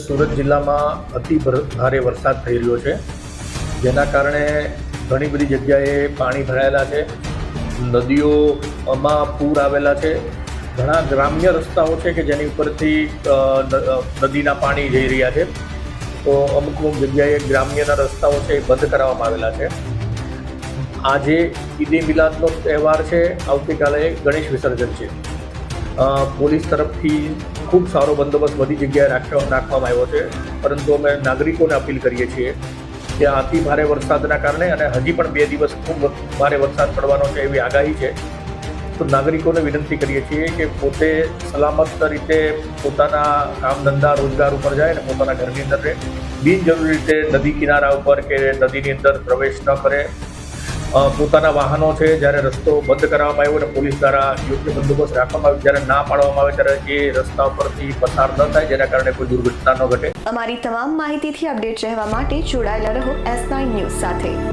સુરત જિલ્લામાં અતિ ભર- વરસાદ થઈ રહ્યો છે. જેના કારણે ઘણી બધી જગ્યાએ પાણી ભરાયેલા છે. નદીઓમાં પૂર આવેલા છે. ઘણા ગ્રામ્ય રસ્તાઓ છે કે જેની ઉપરથી નદીના પાણી જઈ રહ્યા છે. તો અમુક અમુક જગ્યાએ ગ્રામ્યના રસ્તાઓ છે એ બંધ કરાવવામાં આવેલા છે. આજે ઈદે મિલાદનો તહેવાર છે. આવતીકાલે ગણેશ વિસર્જન છે. પોલીસ તરફથી ખૂબ સારો બંદોબસ્ત બધી જગ્યાએ રાખવામાં આવ્યો છે. પરંતુ અમે નાગરિકોને અપીલ કરીએ છીએ કે અતિ ભારે વરસાદના કારણે અને હજી પણ બે દિવસ ખૂબ ભારે વરસાદ પડવાનો છે એવી આગાહી છે. તો નાગરિકોને વિનંતી કરીએ છીએ કે પોતે સલામત રીતે પોતાના કામ ધંધા રોજગાર ઉપર જાય અને પોતાના ઘરની અંદર બિનજરૂરી રીતે નદી કિનારા ઉપર કે નદીની અંદર પ્રવેશ ન કરે. પોતાના વાહનો છે, જ્યારે રસ્તો બંધ કરવામાં આવ્યો અને પોલીસ દ્વારા યોગ્ય બંદોબસ્ત રાખવામાં આવ્યો. જ્યારે ના પાડવામાં આવે ત્યારે એ રસ્તા પરથી પસાર ન થાય, જેના કારણે કોઈ દુર્ઘટના ન ઘટે. અમારી તમામ માહિતીથી અપડેટ રહેવા માટે જોડાયેલા રહો એસ નાઇન ન્યૂઝ સાથે.